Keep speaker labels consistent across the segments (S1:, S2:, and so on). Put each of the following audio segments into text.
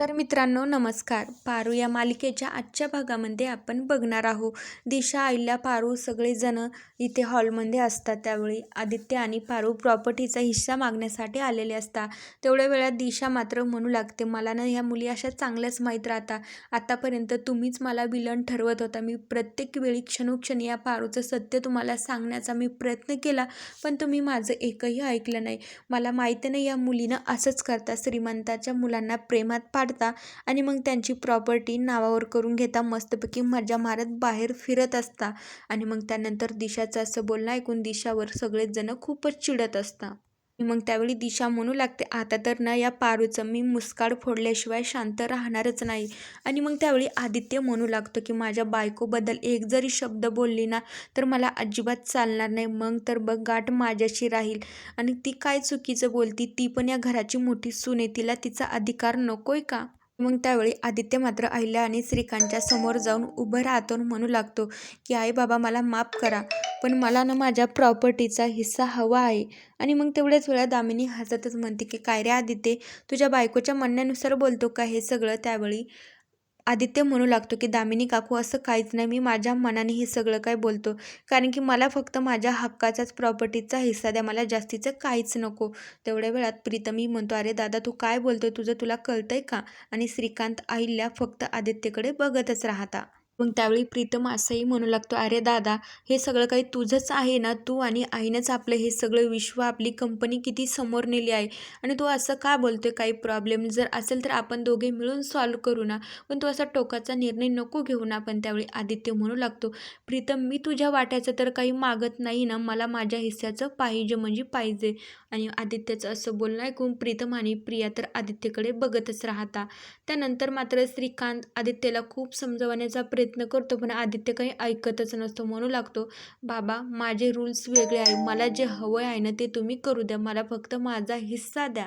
S1: तर मित्रांनो नमस्कार. पारू या मालिकेच्या आजच्या भागामध्ये आपण बघणार आहोत. दिशा आईला पारू सगळेजण इथे हॉलमध्ये असतात. त्यावेळी आदित्य आणि पारू प्रॉपर्टीचा हिस्सा मागण्यासाठी आलेले असतात. तेवढ्या वेळात दिशा मात्र म्हणू लागते मला ना ह्या मुली अशा चांगल्याच माहीत राहता. आतापर्यंत तुम्हीच मला विलन ठरवत होता. मी प्रत्येक वेळी क्षणोक्षणी या पारूचं सत्य तुम्हाला सांगण्याचा मी प्रयत्न केला पण तुम्ही माझं एकही ऐकलं नाही. मला माहिती नाही या मुलीनं असंच करता. श्रीमंताच्या मुलांना प्रेमात पाड काढता आणि मग त्यांची प्रॉपर्टी नावावर करून घेता. मस्तपैकी मजा मारत बाहेर फिरत असता. आणि मग त्यानंतर दिशाचं असं बोलणं ऐकून दिशावर सगळेच जण खूपच चिडत असता. मग त्यावेळी दिशा म्हणू लागते आता तर ना या पारूचं मी मुस्काड फोडल्याशिवाय शांत राहणारच नाही. आणि मग त्यावेळी आदित्य म्हणू लागतो की माझ्या बायकोबद्दल एक जरी शब्द बोलली ना तर मला अजिबात चालणार नाही. मग तर बघ गाठ माझ्याशी राहील. आणि ती काय चुकीचं बोलती? ती पण या घराची मोठी सून आहे. तिला तिचा अधिकार नकोय का? मग त्यावेळी आदित्य मात्र अहिल्या आणि श्रीकांतच्या समोर जाऊन उभं राहतो म्हणू लागतो की आई बाबा मला माफ करा पण मला ना माझ्या प्रॉपर्टीचा हिस्सा हवा आहे. आणि मग तेवढ्याच वेळा दामिनी हसतच म्हणते की काय रे आदित्य तुझ्या बायकोच्या म्हणण्यानुसार बोलतो का हे सगळं त्यावेळी? आदित्य म्हणू लागतो की दामिनी काकू असं काहीच नाही. मी माझ्या मनाने हे सगळं काय बोलतो? कारण की मला फक्त माझ्या हक्काचाच प्रॉपर्टीचा हिस्सा द्या. मला जास्तीचं काहीच नको. तेवढ्या वेळात प्रीतमी म्हणतो अरे दादा तू काय बोलतो तुझं तुला कळतंय का? आणि श्रीकांत आईल्या फक्त आदित्यकडे बघतच राहता. मग त्यावेळी प्रीतम असंही म्हणू लागतो अरे दादा हे सगळं काही तुझंच आहे ना? तू आणि आईनंच आपलं हे सगळं विश्व आपली कंपनी किती समोर नेली आहे. आणि तू असं का बोलतोय? काही प्रॉब्लेम जर असेल तर आपण दोघे मिळून सॉल्व करू ना. पण तू असा टोकाचा निर्णय नको घेऊ ना. पण त्यावेळी आदित्य म्हणू लागतो प्रीतम मी तुझ्या वाट्याचं तर काही मागत नाही ना. मला माझ्या हिस्स्याचं पाहिजे म्हणजे पाहिजे. आणि आदित्यचं असं बोलणं ऐकून प्रीतम आणि प्रिया तर आदित्यकडे बघतच राहता. त्यानंतर मात्र श्रीकांत आदित्यला खूप समजवण्याचा प्रयत्न प्रयत्न करतो पण आदित्य काही ऐकतच नसतो म्हणू लागतो. बाबा माझे रूल्स वेगळे आहे. मला जे हवं आहे ना ते तुम्ही करू द्या. मला फक्त माझा हिस्सा द्या.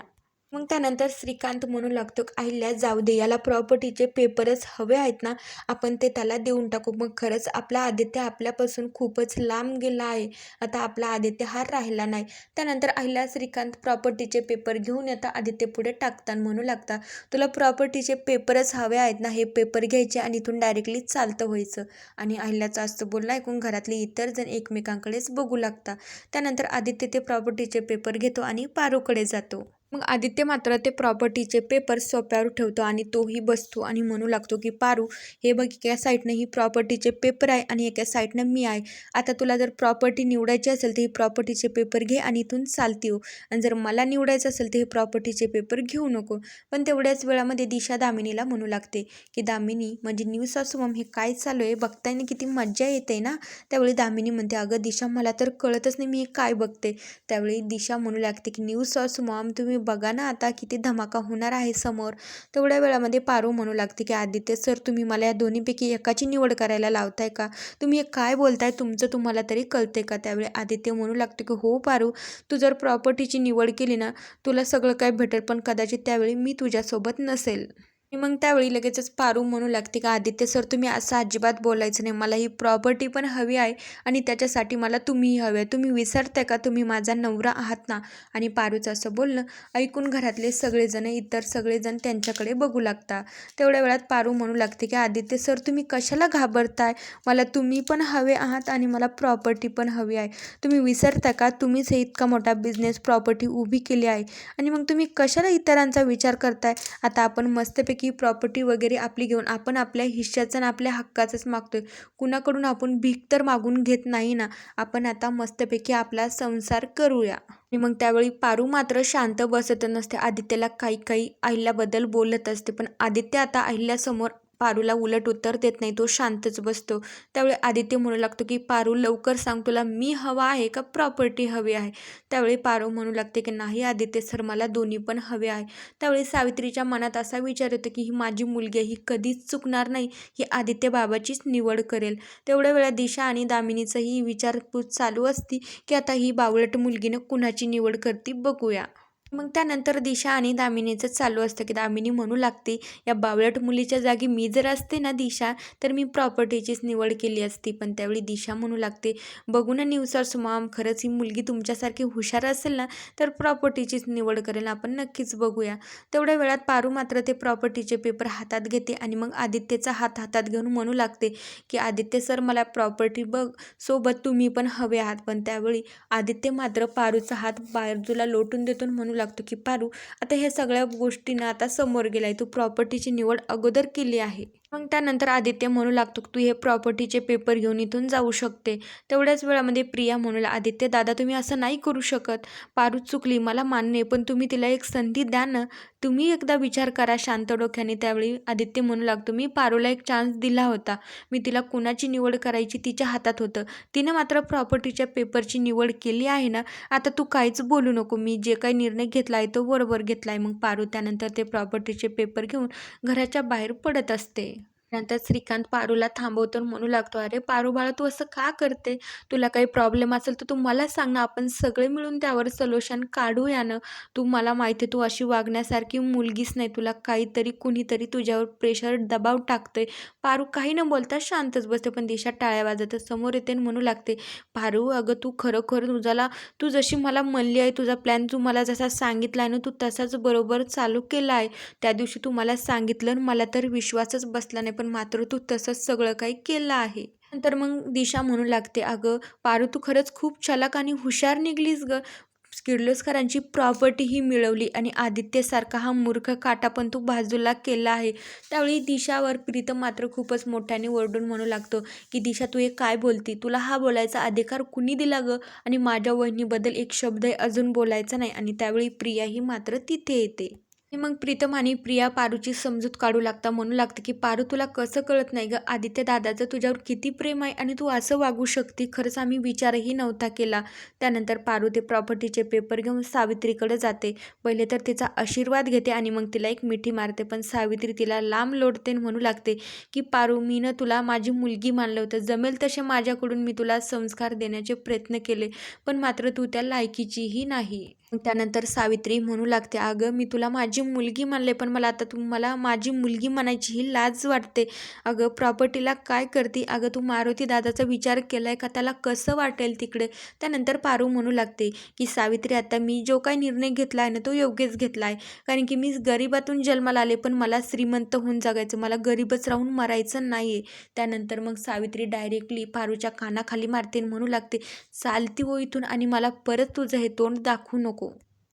S1: मग त्यानंतर श्रीकांत म्हणू लागतो अहिल्या जाऊ दे याला प्रॉपर्टीचे पेपरच हवे आहेत ना आपण ते त्याला देऊन टाकू. मग खरंच आपला आदित्य आपल्यापासून खूपच लांब गेला आहे. आता आपला आदित्य हार राहिला नाही. त्यानंतर अहिल्या श्रीकांत प्रॉपर्टीचे पेपर घेऊन येता आदित्य पुढे टाकतात म्हणू लागता तुला प्रॉपर्टीचे पेपरच हवे आहेत ना हे पेपर घ्यायचे आणि इथून डायरेक्टली चालतं व्हायचं. आणि अहिल्याचा असतं बोलणं ऐकून घरातले इतर जण एकमेकांकडेच बघू लागता. त्यानंतर आदित्य ते प्रॉपर्टीचे पेपर घेतो आणि पारूकडे जातो. मग आदित्य मात्र ते प्रॉपर्टीचे पेपर सोप्यावर ठेवतो आणि तोही बसतो आणि म्हणू लागतो की पारू हे बघ एका साईडनं ही प्रॉपर्टीचे पेपर आहे आणि एका साईडनं मी आहे. आता तुला जर प्रॉपर्टी निवडायची असेल तर ही प्रॉपर्टीचे पेपर घे आणि इथून चालती हो. आणि जर मला निवडायचं असेल तर हे प्रॉपर्टीचे पेपर घेऊ नको. पण तेवढ्याच वेळामध्ये दिशा दामिनीला म्हणू लागते की दामिनी म्हणजे न्यू सासूमम हे काय चालू आहे? बघताना किती मज्जा येते ना? त्यावेळी दामिनी म्हणते अगं दिशा मला तर कळतच नाही मी हे काय बघते. त्यावेळी दिशा म्हणू लागते की न्यू सासूमॉम तुम्ही बघा ना आता किती धमाका होणार आहे समोर. तेवढ्या वेळामध्ये पारू म्हणू लागते की आदित्य सर तुम्ही मला या दोन्हीपैकी एकाची निवड करायला लावताय का? तुम्ही हे काय बोलताय तुमचं तुम्हाला तरी कळते का? त्यावेळी आदित्य म्हणू लागतं की हो पारू तू जर प्रॉपर्टीची निवड केली ना तुला सगळं काय भेटेल पण कदाचित त्यावेळी मी तुझ्यासोबत नसेल. मग त्यावेळी लगेचच पारू म्हणू लागते का? आदित्य सर तुम्ही असं अजिबात बोलायचं नाही. मला ही प्रॉपर्टी पण हवी आहे आणि त्याच्यासाठी मला तुम्हीही हवी आहे. तुम्ही विसरताय का? तुम्ही माझा नवरा आहात ना? आणि पारूचं असं बोलणं ऐकून घरातले सगळेजण इतर सगळेजण त्यांच्याकडे बघू लागता. तेवढ्या वेळात पारू म्हणू लागते की आदित्य सर तुम्ही कशाला घाबरताय? मला तुम्ही पण हवे आहात आणि मला प्रॉपर्टी पण हवी आहे. तुम्ही विसरताय का? तुम्हीच हे इतका मोठा बिझनेस प्रॉपर्टी उभी केली आहे. आणि मग तुम्ही कशाला इतरांचा विचार करताय? आता आपण मस्तपैकी की प्रॉपर्टी वगैरे आपली घेऊन आपण आपल्या हिश्श्याचं आणि आपल्या हक्काचाच मागतो आहे कुणाकडून आपण भीक तर मागून घेत नाही ना. आपण आता मस्तपैकी आपला संसार करूया. आणि मग त्यावेळी पारू मात्र शांत बसत नसते. आदित्यला काही काही अहिल्याबद्दल बोलत असते. पण आदित्य आता अहिल्यासमोर पारूला उलट उत्तर देत नाही तो शांतच बसतो. त्यावेळी आदित्य म्हणू लागतो की पारू लवकर सांग तुला मी हवा आहे का प्रॉपर्टी हवी आहे? त्यावेळी पारू म्हणू लागते की नाही आदित्य सर मला दोन्ही पण हवे आहे. त्यावेळी सावित्रीच्या मनात असा विचार येतो की ही माझी मुलगी ही कधीच चुकणार नाही ही आदित्य बाबाचीच निवड करेल. तेवढ्या वेळा दिशा आणि दामिनीचंही विचारपूस चालू असती की आता ही बावळट मुलगीनं कुणाची निवड करते बघूया. मग त्यानंतर दिशा आणि दामिनीचं चालू असतं की दामिनी म्हणू लागते या बावळट मुलीच्या जागी मी जर असते ना दिशा तर मी प्रॉपर्टीचीच निवड केली असती. पण त्यावेळी दिशा म्हणू लागते बघू ना न्यूजर्स मॉम खरंच ही मुलगी तुमच्यासारखी हुशार असेल ना तर प्रॉपर्टीचीच निवड करेल. आपण नक्कीच बघूया. तेवढ्या वेळात पारू मात्र ते प्रॉपर्टीचे पेपर हातात घेते आणि मग आदित्यचा हात हातात घेऊन म्हणू लागते की आदित्य सर मला प्रॉपर्टी बघ सोबत तुम्ही पण हवे आहात. पण त्यावेळी आदित्य मात्र पारूचा हात बाजूला लोटून देतो म्हणू लागतो की पारू आता ह्या सगळ्या गोष्टींना आता समोर गेलाय. तू प्रॉपर्टीची निवड अगोदर केली आहे. मग त्यानंतर आदित्य म्हणू लागतो तू हे प्रॉपर्टीचे पेपर घेऊन इथून जाऊ शकते. तेवढ्याच वेळामध्ये प्रिया म्हणू लागली, आदित्य दादा तुम्ही असं नाही करू शकत. पारू चुकली मला मान्य आहे पण तुम्ही तिला एक संधी द्या ना. तुम्ही एकदा विचार करा शांत डोक्याने. त्यावेळी आदित्य म्हणू लागतो मी पारूला एक चान्स दिला होता. मी तिला कुणाची निवड करायची तिच्या हातात होतं. तिने मात्र प्रॉपर्टीच्या पेपरची निवड केली आहे ना. आता तू काहीच बोलू नको. मी जे काही निर्णय घेतला आहे तो बरोबर घेतला आहे. मग पारू त्यानंतर ते प्रॉपर्टीचे पेपर घेऊन घराच्या बाहेर पडत असते. नंतर श्रीकांत पारूला थांबवतो आणि म्हणू लागतो अरे पारू बाळा तू असं का करते? तुला काही प्रॉब्लेम असेल तर तू मला सांग ना आपण सगळे मिळून त्यावर सोल्युशन काढूया ना. तू मला माहिती आहे तू अशी वागण्यासारखी मुलगीच नाही. तुला काहीतरी कुणीतरी तुझ्यावर प्रेशर दबाव टाकतोय. पारू काही न बोलता शांतच बसते पण दिशा टाळ्या वाजत समोर येते आणि म्हणू लागते पारू अगं तू खरोखर तुझ्याला तू जशी मला म्हणली आहे तुझा प्लॅन तू मला जसा सांगितला आहे ना तू तसाच बरोबर चालू केला आहे. त्या दिवशी तू मला सांगितलं आणि मला तर विश्वासच बसला नाही पण मात्र तू तसंच सगळं काही केलं आहे. नंतर मग दिशा म्हणू लागते अगं पारू तू खरंच खूप चलाक आणि हुशार निघलीस ग. किर्लोस्करांची प्रॉपर्टी ही मिळवली आणि आदित्यसारखा हा मूर्ख काटा पण तू बाजूला केला आहे. त्यावेळी दिशावर प्रीतम मात्र खूपच मोठ्याने ओरडून म्हणू लागतो की दिशा तू हे काय बोलती? तुला हा बोलायचा अधिकार कुणी दिला ग? आणि माझ्या वहिनीबद्दल एक शब्दही अजून बोलायचा नाही आणि त्यावेळी प्रियाही मात्र तिथे येते. मग प्रीतम आणि प्रिया पारूची समजूत काढू लागता म्हणू लागते की पारू तुला कसं कळत नाही ग? आदित्य दादाचं तुझ्यावर किती प्रेम आहे आणि तू असं वागू शकते? खरंच आम्ही विचारही नव्हता केला. त्यानंतर पारू ते प्रॉपर्टीचे पेपर घेऊन सावित्रीकडे जाते. पहिले तर तिचा आशीर्वाद घेते आणि मग तिला एक मिठी मारते पण सावित्री तिला लांब लोटते म्हणू लागते की पारू मीनं तुला माझी मुलगी मानलं होतं. जमेल तसे माझ्याकडून मी तुला संस्कार देण्याचे प्रयत्न केले पण मात्र तू त्या लायकीचीही नाही. त्यानंतर सावित्री म्हणू लागते अगं मी तुला माझी मुलगी मानले पण मला आता तू मला माझी मुलगी म्हणायची ही लाज वाटते. अगं प्रॉपर्टीला काय करते? अगं तू मारुती दादाचा विचार केला आहे का? त्याला कसं वाटेल तिकडे? त्यानंतर पारू म्हणू लागते की सावित्री आता मी जो काही निर्णय घेतला आहे ना तो योग्यच घेतला आहे. कारण की मी गरिबातून जन्माला आले पण मला श्रीमंत होऊन जगायचं मला गरीबच राहून मरायचं नाही आहे त्यानंतर मग सावित्री डायरेक्टली पारूच्या कानाखाली मारते आणि म्हणू लागते चालती हो इथून आणि मला परत तुझं हे तोंड दाखवू नको. pouco